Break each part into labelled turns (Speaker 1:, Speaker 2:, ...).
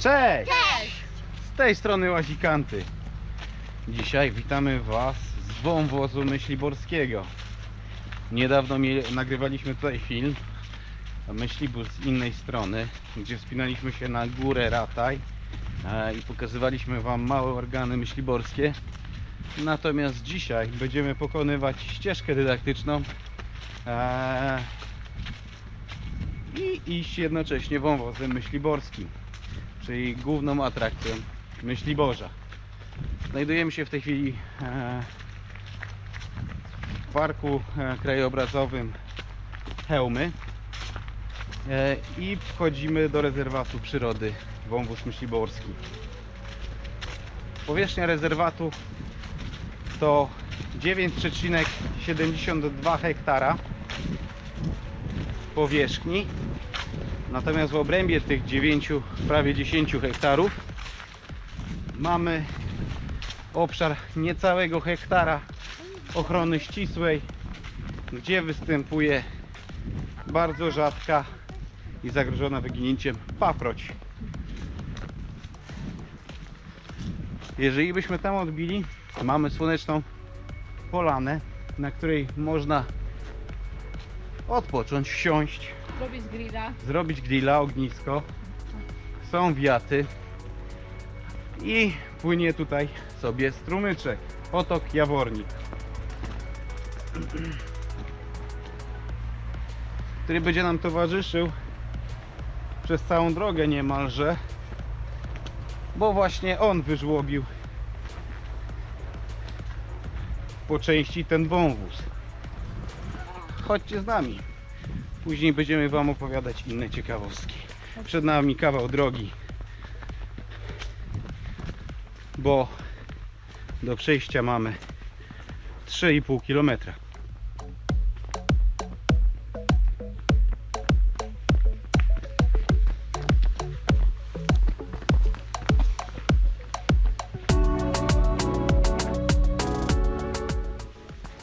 Speaker 1: Cześć! Z tej strony Łazikanty. Dzisiaj witamy Was z wąwozu myśliborskiego. Niedawno nagrywaliśmy tutaj film Myślibór z innej strony, gdzie wspinaliśmy się na górę Rataj e, i pokazywaliśmy Wam małe organy myśliborskie. Natomiast dzisiaj będziemy pokonywać ścieżkę dydaktyczną e, i iść jednocześnie wąwozem myśliborskim czyli główną atrakcją Myśliborza. Znajdujemy się w tej chwili e, w parku e, krajobrazowym Hełmy e, i wchodzimy do rezerwatu przyrody Wąwóz Myśliborski. Powierzchnia rezerwatu to 9,72 hektara powierzchni Natomiast w obrębie tych 9, prawie 10 hektarów mamy obszar niecałego hektara ochrony ścisłej, gdzie występuje bardzo rzadka i zagrożona wyginięciem paproć. Jeżeli byśmy tam odbili, mamy słoneczną polanę, na której można odpocząć, wsiąść,
Speaker 2: Zrobić grilla.
Speaker 1: zrobić grilla, ognisko. Są wiaty. I płynie tutaj sobie strumyczek. Potok Jawornik. Który będzie nam towarzyszył przez całą drogę niemalże. Bo właśnie on wyżłobił po części ten wąwóz. Chodźcie z nami. Później będziemy Wam opowiadać inne ciekawostki. Przed nami kawał drogi, bo do przejścia mamy 3,5 km.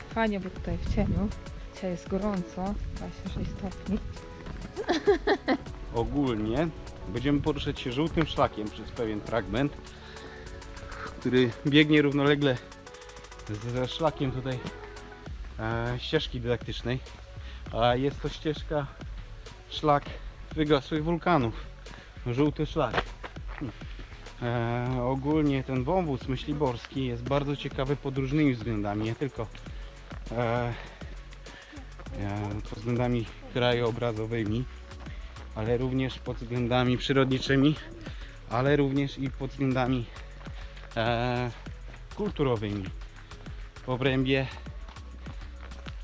Speaker 2: Fajnie, bo tutaj w cieniu. Dzisiaj jest gorąco, 26 stopni.
Speaker 1: Ogólnie będziemy poruszać się żółtym szlakiem przez pewien fragment, który biegnie równolegle ze szlakiem tutaj e, ścieżki dydaktycznej. A jest to ścieżka, szlak wygasłych wulkanów. Żółty szlak. E, ogólnie ten wąwóz myśliborski jest bardzo ciekawy pod różnymi względami, nie tylko e, pod względami krajobrazowymi, ale również pod względami przyrodniczymi, ale również i pod względami e, kulturowymi. W obrębie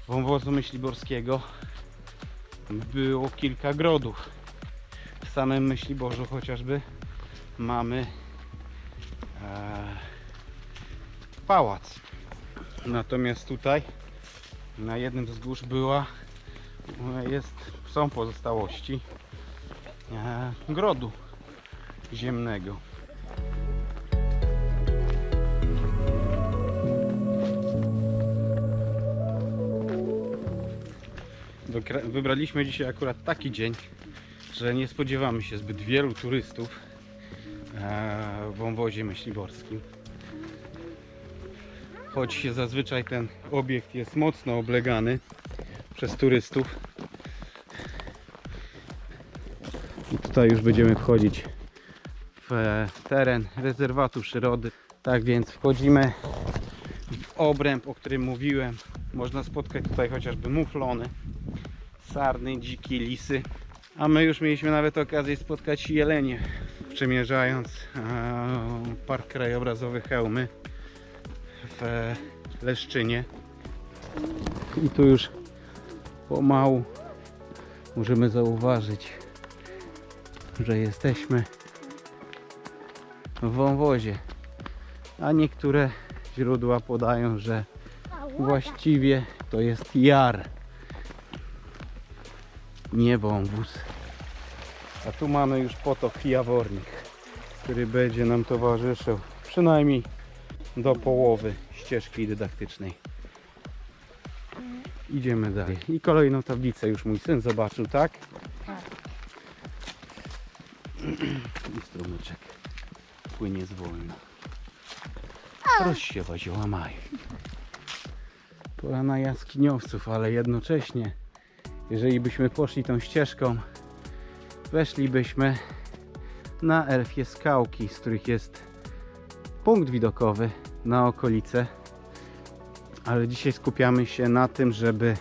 Speaker 1: wąwozu myśliborskiego było kilka grodów. W samym Myśliborzu chociażby mamy e, pałac. Natomiast tutaj na jednym z wzgórz była jest, są pozostałości e, grodu ziemnego. Wybraliśmy dzisiaj akurat taki dzień, że nie spodziewamy się zbyt wielu turystów e, w wąwozie myśliborskim. Choć zazwyczaj ten obiekt jest mocno oblegany przez turystów. I tutaj już będziemy wchodzić w teren rezerwatu przyrody. Tak więc wchodzimy w obręb, o którym mówiłem. Można spotkać tutaj chociażby muflony, sarny, dziki, lisy. A my już mieliśmy nawet okazję spotkać jelenie, przemierzając Park Krajobrazowy Chełmy w e, Leszczynie. I tu już pomału możemy zauważyć, że jesteśmy w wąwozie. A niektóre źródła podają, że właściwie to jest jar, nie wąwóz. A tu mamy już potok Jawornik, który będzie nam towarzyszył przynajmniej do połowy ścieżki dydaktycznej. Idziemy dalej. I kolejną tablicę już mój syn zobaczył, tak?
Speaker 2: Tak.
Speaker 1: i strumyczek płynie zwolna. Rozsiewa zioła maj. Pora na jaskiniowców, ale jednocześnie, jeżeli byśmy poszli tą ścieżką, weszlibyśmy na elfie skałki, z których jest punkt widokowy na okolice. Ale dzisiaj skupiamy się na tym, żeby,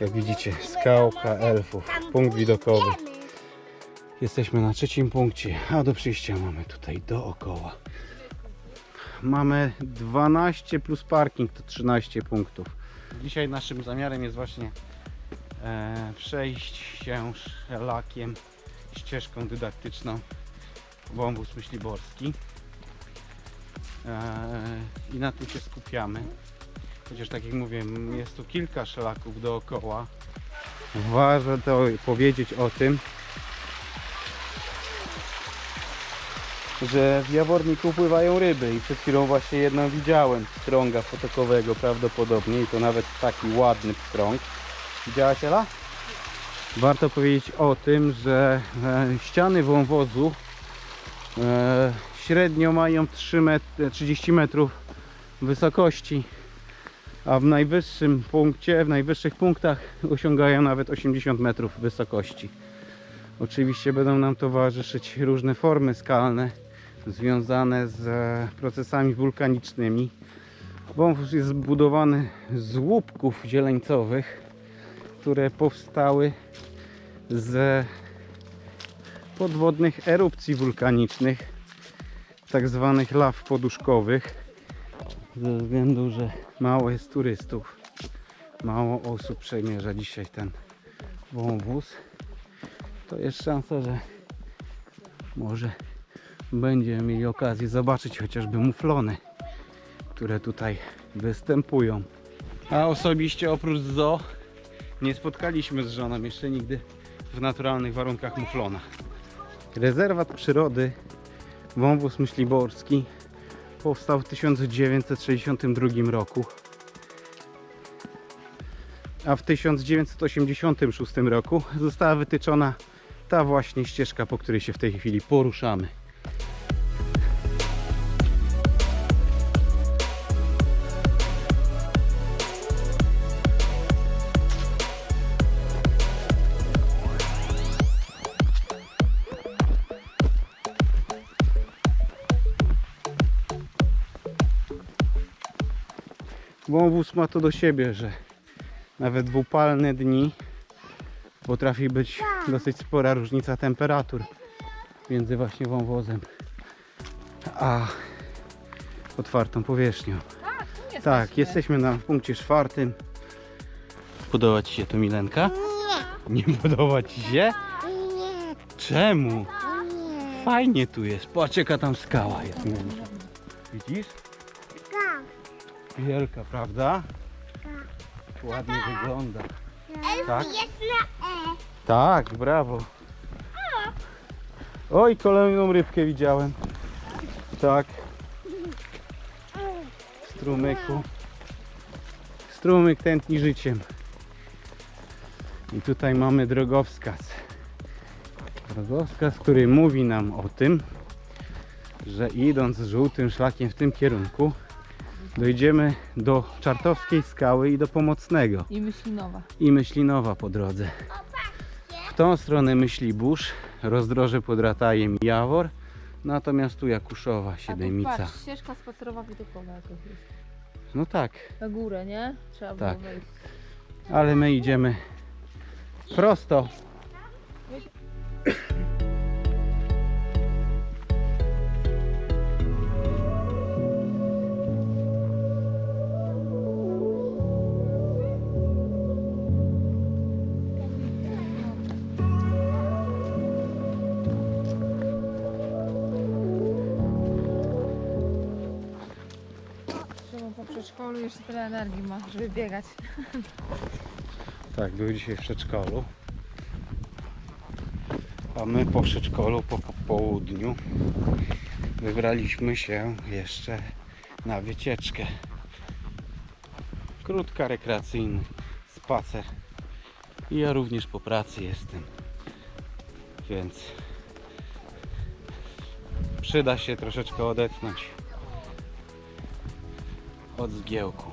Speaker 1: jak widzicie, skałka elfów, punkt widokowy. Jesteśmy na trzecim punkcie, a do przyjścia mamy tutaj dookoła. Mamy 12 plus parking to 13 punktów. Dzisiaj naszym zamiarem jest właśnie e, przejść się szlakiem, ścieżką dydaktyczną wąwóz myśliborski. E, I na tym się skupiamy. Chociaż tak jak mówię, jest tu kilka szlaków dookoła. Warto powiedzieć o tym, że w Jaworniku pływają ryby i przed chwilą właśnie jedną widziałem, pstrąga fotokowego prawdopodobnie i to nawet taki ładny pstrąg. Widziałaś Ela? Warto powiedzieć o tym, że e, ściany wąwozu e, średnio mają 3 met- 30 metrów wysokości, a w najwyższym punkcie, w najwyższych punktach osiągają nawet 80 metrów wysokości. Oczywiście będą nam towarzyszyć różne formy skalne związane z e, procesami wulkanicznymi. Wąwóz jest zbudowany z łupków zieleńcowych, które powstały z podwodnych erupcji wulkanicznych, tak zwanych law poduszkowych, ze względu, że mało jest turystów, mało osób przemierza dzisiaj ten wąwóz, to jest szansa, że może będziemy mieli okazję zobaczyć chociażby muflony, które tutaj występują. A osobiście oprócz zoo nie spotkaliśmy z żoną jeszcze nigdy w naturalnych warunkach muflona. Rezerwat przyrody Wąwóz Myśliborski powstał w 1962 roku. A w 1986 roku została wytyczona ta właśnie ścieżka, po której się w tej chwili poruszamy. Wąwóz ma to do siebie, że nawet w upalne dni potrafi być dosyć spora różnica temperatur między właśnie wąwozem a otwartą powierzchnią. Tak, jesteśmy na punkcie czwartym. Podoba Ci się to Milenka? Nie. Nie podoba Ci się?
Speaker 3: Nie,
Speaker 1: Czemu?
Speaker 3: nie.
Speaker 1: Fajnie tu jest. Patrz jaka tam skała jest. Widzisz? Wielka, prawda? Ładnie wygląda. Tak?
Speaker 3: Jest na E.
Speaker 1: Tak, brawo. Oj, kolejną rybkę widziałem. Tak, strumyku. Strumyk tętni życiem. I tutaj mamy drogowskaz. Drogowskaz, który mówi nam o tym, że idąc żółtym szlakiem w tym kierunku, dojdziemy do Czartowskiej Skały i do Pomocnego
Speaker 2: I myślinowa.
Speaker 1: i Myślinowa po drodze. W tą stronę Myślibórz, rozdroże pod Ratajem i Jawor, natomiast tu Jakuszowa,
Speaker 2: A tu
Speaker 1: Siedemica.
Speaker 2: patrz, ścieżka spacerowa widokowa jakaś jest.
Speaker 1: No tak,
Speaker 2: Na górę, nie? Trzeba
Speaker 1: Tak.
Speaker 2: było wejść.
Speaker 1: ale my idziemy prosto.
Speaker 2: Przedszkolu jeszcze tyle energii ma, żeby biegać.
Speaker 1: Tak, był dzisiaj w przedszkolu. A my po przedszkolu, po południu wybraliśmy się jeszcze na wycieczkę. Krótka, rekreacyjny spacer. I ja również po pracy jestem. Więc Przyda się troszeczkę odetchnąć od zgiełku.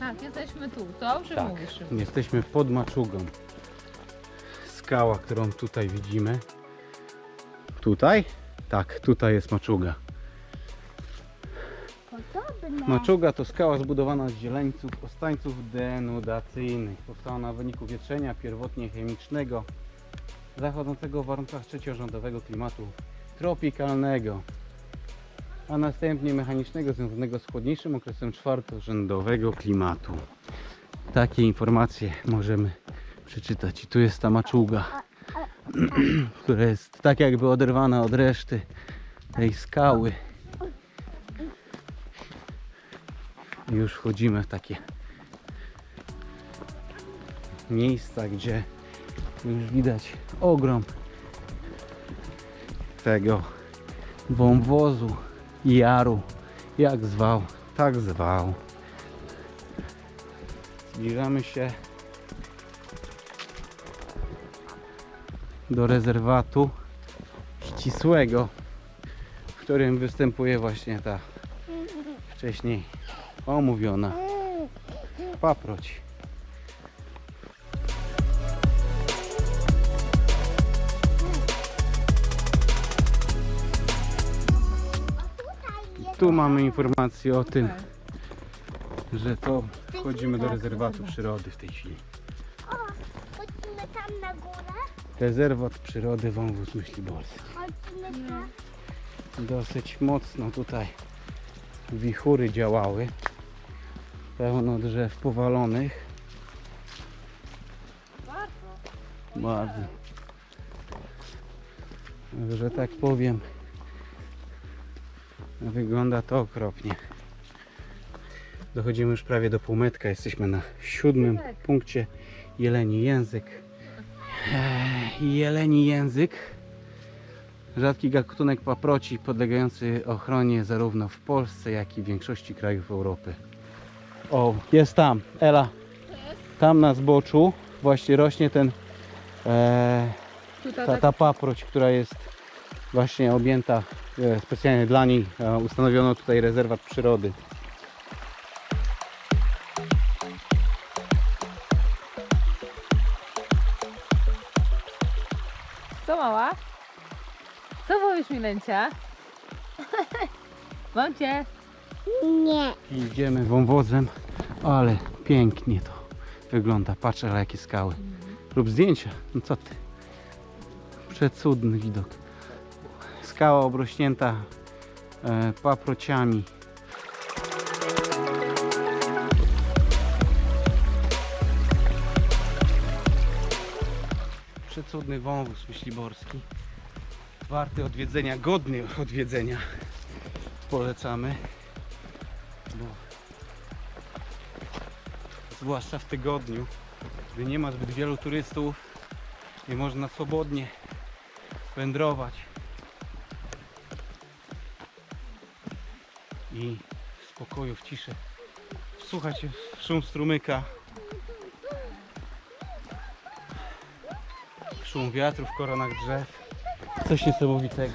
Speaker 2: Tak, jesteśmy tu. Dobrze
Speaker 1: Tak,
Speaker 2: mówisz.
Speaker 1: jesteśmy pod maczugą. Skała, którą tutaj widzimy. Tutaj? Tak, tutaj jest maczuga.
Speaker 3: Podobne.
Speaker 1: Maczuga to skała zbudowana z zieleńców ostańców denudacyjnych. Powstała na wyniku wietrzenia pierwotnie chemicznego, zachodzącego w warunkach trzeciorządowego klimatu tropikalnego, a następnie mechanicznego związanego z chłodniejszym okresem czwartorzędowego klimatu. Takie informacje możemy przeczytać. I tu jest ta maczuga, która jest tak jakby oderwana od reszty tej skały. Już wchodzimy w takie miejsca, gdzie już widać ogrom tego wąwozu, jaru, jak zwał, tak zwał. Zbliżamy się do rezerwatu ścisłego, w którym występuje właśnie ta wcześniej omówiona paproć. Tu mamy informację o tym, że to wchodzimy do rezerwatu przyrody w tej chwili.
Speaker 3: O, chodźmy tam na górę.
Speaker 1: Rezerwat przyrody Wąwóz Myśliborski.
Speaker 3: Chodźmy tam.
Speaker 1: Dosyć mocno tutaj wichury działały. Pełno drzew powalonych. Bardzo. Że tak powiem, wygląda to okropnie. Dochodzimy już prawie do półmetka. Jesteśmy na siódmym punkcie. Jeleni język. Eee, Jeleni język. Rzadki gatunek paproci podlegający ochronie zarówno w Polsce, jak i w większości krajów Europy. O, jest tam, Ela. Tam na zboczu właśnie rośnie ten e, ta,
Speaker 2: tak
Speaker 1: ta paproć, która jest właśnie objęta specjalnie dla niej. E, ustanowiono tutaj rezerwat przyrody.
Speaker 2: Co mała? Co powiesz mi, Lęcia? Mam cię.
Speaker 3: Nie.
Speaker 1: Idziemy wąwozem, ale pięknie to wygląda. Patrz, ale jakie skały. Rób zdjęcia. No co ty? Przecudny widok. Skała obrośnięta e, paprociami. Przecudny wąwóz myśliborski. Warty odwiedzenia, godny odwiedzenia. Polecamy. Bo zwłaszcza w tygodniu, gdy nie ma zbyt wielu turystów i można swobodnie wędrować i w spokoju, w ciszy wsłuchać się w szum strumyka w szum wiatru w koronach drzew coś niesamowitego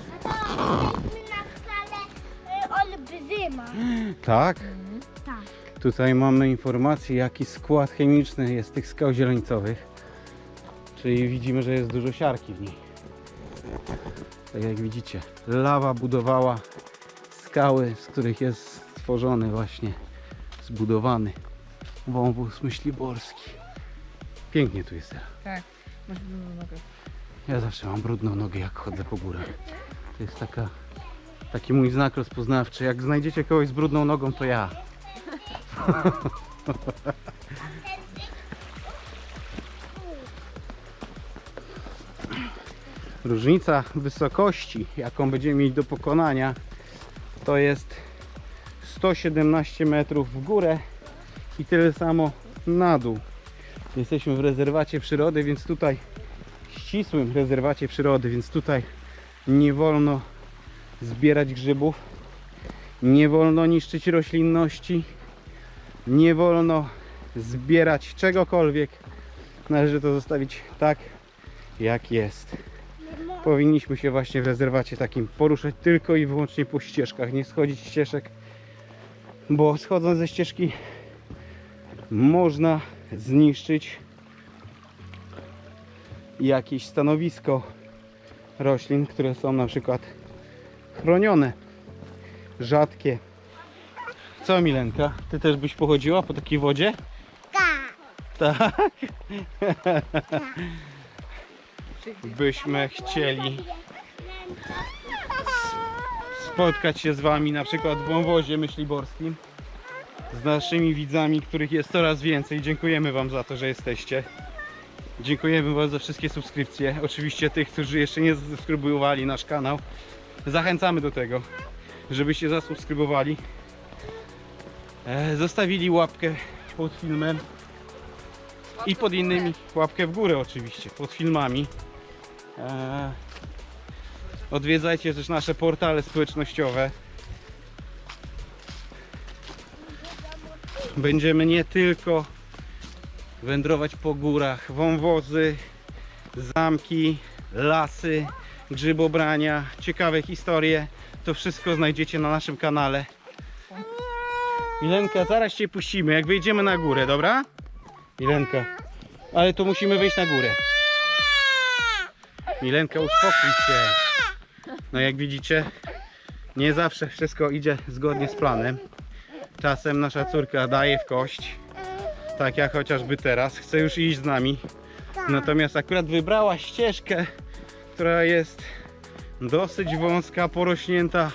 Speaker 3: olbrzyma.
Speaker 1: tak?
Speaker 3: Tak.
Speaker 1: Tutaj mamy informację jaki skład chemiczny jest tych skał zieleńcowych. Czyli widzimy, że jest dużo siarki w niej. Tak jak widzicie, lawa budowała skały, z których jest stworzony właśnie, zbudowany wąwóz myśliborski. Pięknie tu jest teraz.
Speaker 2: Tak. Masz brudną nogę.
Speaker 1: Ja zawsze mam brudną nogę jak chodzę po górach. To jest taka, taki mój znak rozpoznawczy. Jak znajdziecie kogoś z brudną nogą, to ja. Różnica wysokości, jaką będziemy mieć do pokonania, to jest 117 metrów w górę i tyle samo na dół. Jesteśmy w rezerwacie przyrody, więc tutaj ścisłym rezerwacie przyrody, więc tutaj nie wolno zbierać grzybów, nie wolno niszczyć roślinności, nie wolno zbierać czegokolwiek. Należy to zostawić tak, jak jest. Powinniśmy się właśnie w rezerwacie takim poruszać tylko i wyłącznie po ścieżkach, nie schodzić ścieżek, bo schodząc ze ścieżki można zniszczyć jakieś stanowisko roślin, które są na przykład chronione, rzadkie. Co Milenka, ty też byś pochodziła po takiej wodzie?
Speaker 3: Tak.
Speaker 1: Tak. Byśmy chcieli spotkać się z Wami na przykład w wąwozie myśliborskim z naszymi widzami, których jest coraz więcej. Dziękujemy Wam za to, że jesteście. Dziękujemy Wam za wszystkie subskrypcje. Oczywiście tych, którzy jeszcze nie zasubskrybowali nasz kanał. Zachęcamy do tego, żebyście zasubskrybowali. E, Zostawili łapkę pod filmem i pod innymi łapkę w górę oczywiście, pod filmami. Eee, odwiedzajcie też nasze portale społecznościowe. Będziemy nie tylko wędrować po górach, wąwozy, zamki, lasy, grzybobrania, ciekawe historie. To wszystko znajdziecie na naszym kanale. Milenka, zaraz Cię puścimy, jak wyjdziemy na górę, dobra? Milenka. Ale to musimy wejść na górę. Milenka, uspokój się. No jak widzicie, nie zawsze wszystko idzie zgodnie z planem. Czasem nasza córka daje w kość. Tak jak chociażby teraz. Chce już iść z nami. Natomiast akurat wybrała ścieżkę, która jest dosyć wąska, porośnięta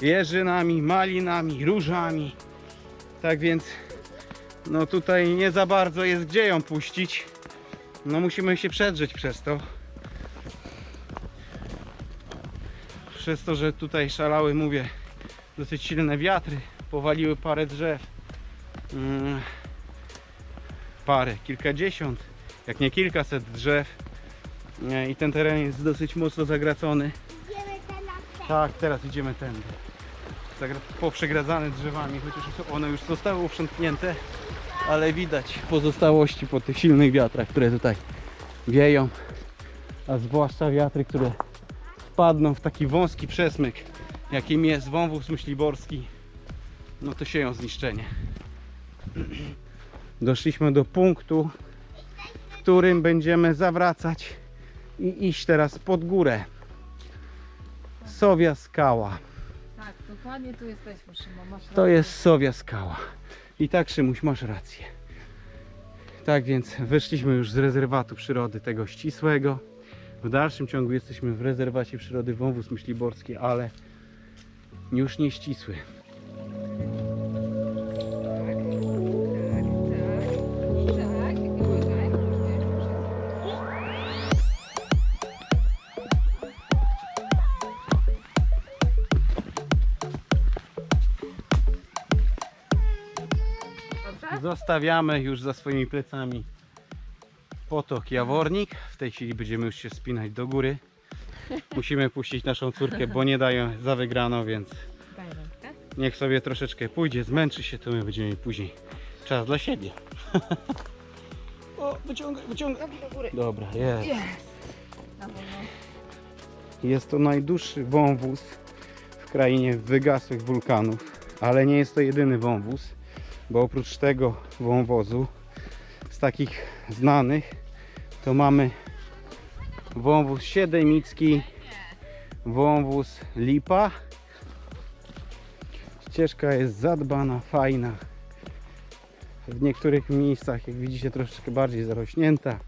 Speaker 1: jeżynami, malinami, różami. Tak więc no tutaj nie za bardzo jest gdzie ją puścić. No musimy się przedrzeć przez to. Przez to, że tutaj szalały, mówię, dosyć silne wiatry, powaliły parę drzew. Mm, parę, kilkadziesiąt, jak nie kilkaset drzew. I ten teren jest dosyć mocno zagracony.
Speaker 3: Idziemy ten.
Speaker 1: Tak, teraz idziemy tędy. Poprzegadzane drzewami, chociaż one już zostały uprzątnięte, ale widać pozostałości po tych silnych wiatrach, które tutaj wieją, a zwłaszcza wiatry, które wpadną w taki wąski przesmyk, jakim jest wąwóz myśliborski, no to sieją zniszczenie. Doszliśmy do punktu, w którym będziemy zawracać i iść teraz pod górę. Sowia skała.
Speaker 2: Tak, dokładnie tu jesteśmy, Szymon. Masz
Speaker 1: To
Speaker 2: rację.
Speaker 1: jest Sowia skała. I tak Szymuś, masz rację. Tak więc wyszliśmy już z rezerwatu przyrody tego ścisłego. W dalszym ciągu jesteśmy w rezerwacie przyrody Wąwóz Myśliborski, ale już nie ścisły. Zostawiamy już za swoimi plecami potok Jawornik. W tej chwili będziemy już się spinać do góry. Musimy puścić naszą córkę, bo nie dają za wygrano, więc niech sobie troszeczkę pójdzie, zmęczy się, to my będziemy później czas dla siebie. o, wyciągaj, wyciągaj.
Speaker 2: Do góry.
Speaker 1: Dobra, jest.
Speaker 2: Jest.
Speaker 1: Jest to najdłuższy wąwóz w krainie wygasłych wulkanów, ale nie jest to jedyny wąwóz, bo oprócz tego wąwozu z takich znanych to mamy wąwóz siedemicki, wąwóz lipa. Ścieżka jest zadbana, fajna. W niektórych miejscach, jak widzicie, troszeczkę bardziej zarośnięta.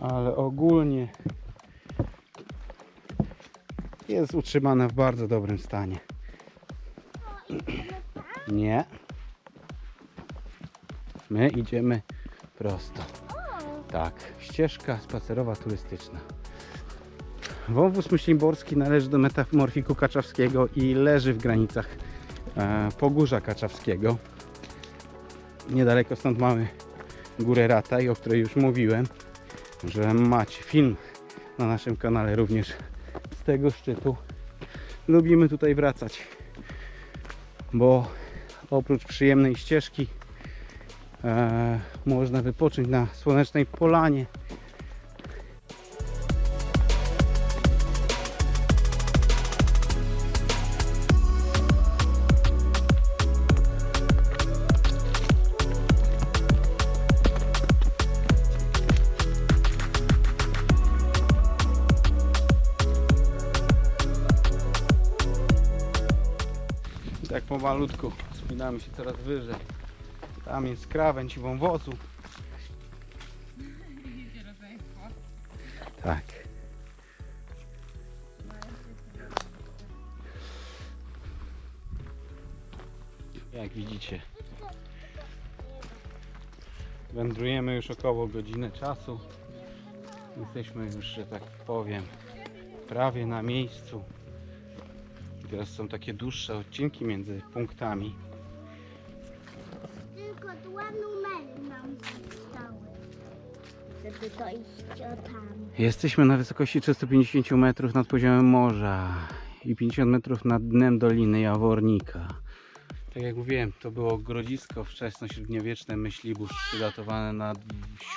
Speaker 1: ale ogólnie jest utrzymana w bardzo dobrym stanie. Nie. My idziemy prosto. Tak, ścieżka spacerowa turystyczna. Wąwóz Myśliborski należy do metamorfiku kaczawskiego i leży w granicach e, Pogórza Kaczawskiego. Niedaleko stąd mamy górę Rataj, o której już mówiłem że macie film na naszym kanale również z tego szczytu. Lubimy tutaj wracać, bo oprócz przyjemnej ścieżki e, można wypocząć na słonecznej polanie. I tak pomalutku spinamy się coraz wyżej. Tam jest krawędź wąwozu. Tak. Jak widzicie, wędrujemy już około godziny czasu. Jesteśmy już, że tak powiem, prawie na miejscu. Teraz są takie dłuższe odcinki między punktami. Jesteśmy na wysokości 350 metrów nad poziomem morza i 50 metrów nad dnem Doliny Jawornika. Tak jak mówiłem, to było grodzisko wczesnośredniowieczne myślibusz datowane na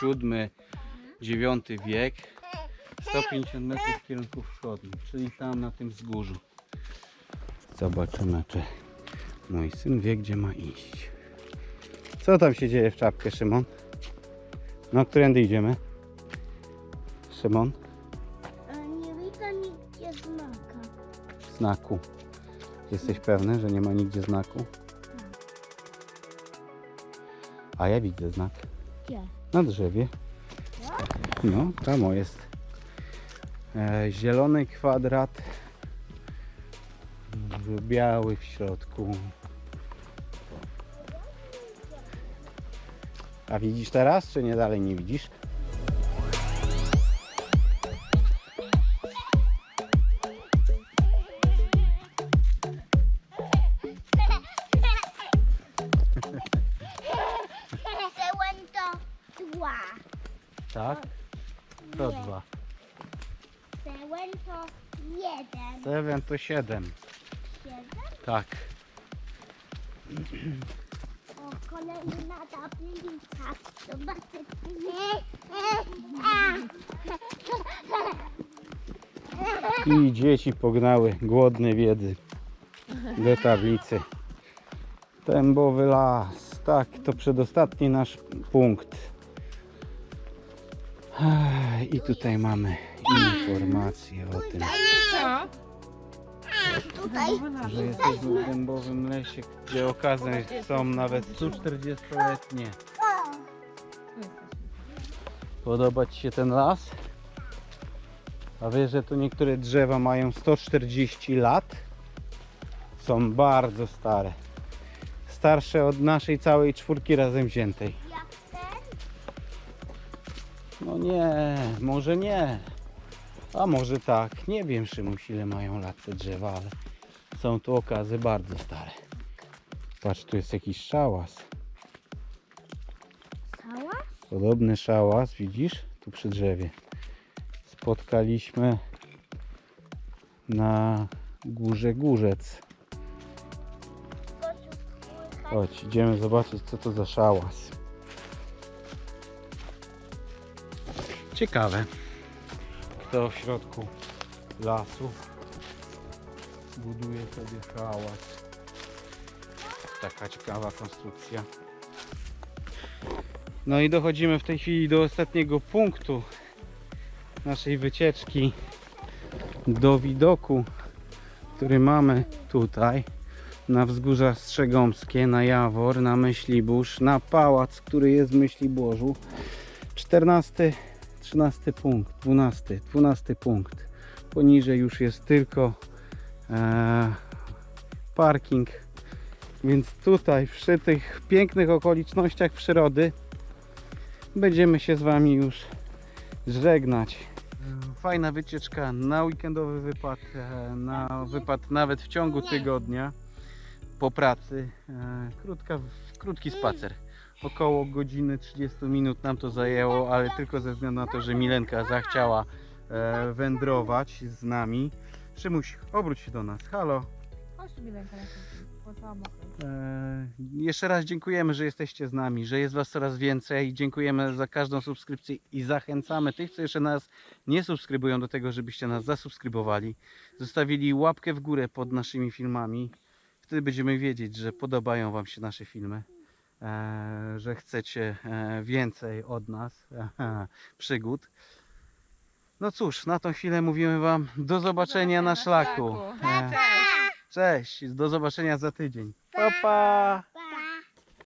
Speaker 1: VII-IX wiek. 150 metrów w kierunku wschodnim, czyli tam na tym wzgórzu. Zobaczymy, czy mój syn wie, gdzie ma iść. Co tam się dzieje w czapkę, Szymon? No, którędy idziemy? Szymon?
Speaker 3: Nie widzę nigdzie znaka.
Speaker 1: Znaku. Jesteś pewny, że nie ma nigdzie znaku? A ja widzę znak.
Speaker 3: Gdzie?
Speaker 1: Na drzewie. No, tam jest. E, zielony kwadrat. Biały w środku. A widzisz teraz, czy nie dalej nie widzisz? Tak. To dwa.
Speaker 3: Zełem to jeden.
Speaker 1: Seven to siedem.
Speaker 3: Siedem?
Speaker 1: Tak.
Speaker 3: O, kolejna tablica. Zobaczcie.
Speaker 1: I dzieci pognały głodne wiedzy do tablicy. Tębowy las. Tak, to przedostatni nasz punkt. I tutaj mamy informacje o tym,
Speaker 2: Co?
Speaker 3: Tutaj.
Speaker 1: że jesteśmy w dębowym lesie, gdzie okazy są nawet 140-letnie.
Speaker 3: O,
Speaker 1: Podoba Ci się ten las? A wiesz, że tu niektóre drzewa mają 140 lat? Są bardzo stare. Starsze od naszej całej czwórki razem wziętej. No nie, może nie. A może tak. Nie wiem, Szymuś, ile mają lat te drzewa, ale są tu okazy bardzo stare. Patrz, tu jest jakiś szałas.
Speaker 3: Cała?
Speaker 1: Podobny szałas, widzisz? Tu przy drzewie. Spotkaliśmy na górze Górzec. Chodź, idziemy zobaczyć co to za szałas. Ciekawe, kto w środku lasu buduje sobie szałas. Taka ciekawa konstrukcja. No i dochodzimy w tej chwili do ostatniego punktu naszej wycieczki do widoku, który mamy tutaj na wzgórza Strzegomskie, na Jawor, na Myślibórz, na pałac, który jest w Myśliborzu. 14, 13 punkt, 12, 12 punkt. Poniżej już jest tylko e, parking. Więc tutaj przy tych pięknych okolicznościach przyrody będziemy się z Wami już żegnać. Fajna wycieczka na weekendowy wypad, e, na wypad nawet w ciągu tygodnia po pracy. E, Krótka, krótki spacer. Około godziny 30 minut nam to zajęło, ale tylko ze względu na to, że Milenka zachciała e, wędrować z nami. Szymuś, obróć się do nas. Halo.
Speaker 2: Chodź mi rękę na cała mokra.
Speaker 1: E, Jeszcze raz dziękujemy, że jesteście z nami, że jest Was coraz więcej. Dziękujemy za każdą subskrypcję i zachęcamy tych, co jeszcze nas nie subskrybują, do tego, żebyście nas zasubskrybowali. Zostawili łapkę w górę pod naszymi filmami. Wtedy będziemy wiedzieć, że podobają Wam się nasze filmy, że chcecie e, więcej od nas przygód. No cóż, na tą chwilę mówimy Wam do zobaczenia na szlaku. E,
Speaker 2: Cześć!
Speaker 1: Cześć, do zobaczenia za tydzień. Pa, pa.